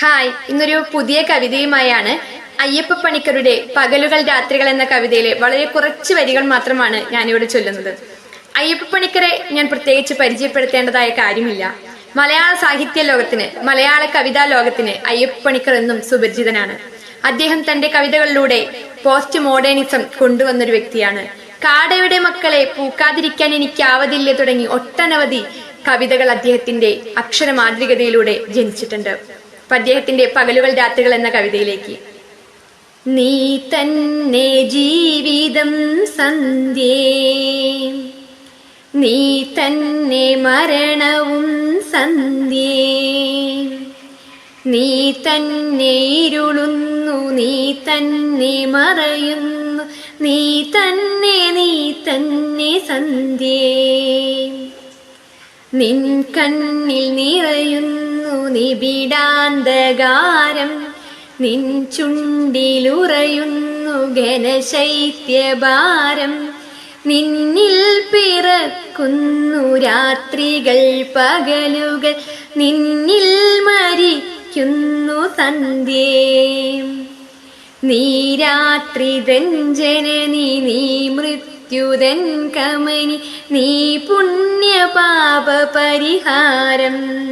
Hi ഇന്നൊരു പുതിയ കവിതയുമായാണ് അയ്യപ്പ പണിക്കരുടെ പകലുകൾ രാത്രികൾ എന്ന കവിതയിലെ വളരെ കുറച്ച് വരികൾ മാത്രമാണ് ഞാനിവിടെ ചൊല്ലുന്നത്. അയ്യപ്പ പണിക്കരെ ഞാൻ പ്രത്യേകിച്ച് പരിചയപ്പെടുത്തേണ്ടതായ കാര്യമില്ല. മലയാള സാഹിത്യ ലോകത്തിന് മലയാള കവിതാ ലോകത്തിന് അയ്യപ്പ പണിക്കർ എന്നും സുപരിചിതനാണ്. അദ്ദേഹം തന്റെ കവിതകളിലൂടെ പോസ്റ്റ് മോഡേണിസം കൊണ്ടുവന്നൊരു വ്യക്തിയാണ്. കാടയുടെ മക്കളെ പൂക്കാതിരിക്കാൻ എനിക്കാവതില്ല തുടങ്ങി ഒട്ടനവധി കവിതകൾ അദ്ദേഹത്തിന്റെ അക്ഷരമാതൃകതയിലൂടെ ജനിച്ചിട്ടുണ്ട്. അദ്ദേഹത്തിന്റെ പകലുകൾ രാത്രികൾ എന്ന കവിതയിലേക്ക്. നീ തന്നെ ജീവിതം സന്ധ്യേ. നീ തന്നെ മരണവും സന്ധ്യേ. നീ തന്നെ ഇരുളുന്നു നീ തന്നെ മറയുന്നു. നീ തന്നെ നീ തന്നെ സന്ധ്യേ. നിൻ കണ്ണിൽ നിറയുന്നു നിബിഡാന്തകാരം നിൻ ചുണ്ടിലുറയുന്നു ഘനശൈത്യഭാരം. നിന്നിൽ പിറക്കുന്നു രാത്രികൾ പകലുകൾ. നിന്നിൽ മരിക്കുന്നു സന്ധ്യേ നീ രാത്രി ജനനി നീ മൃത്യുതൻ കമനി നീ പുണ്യപാപ പരിഹാരം.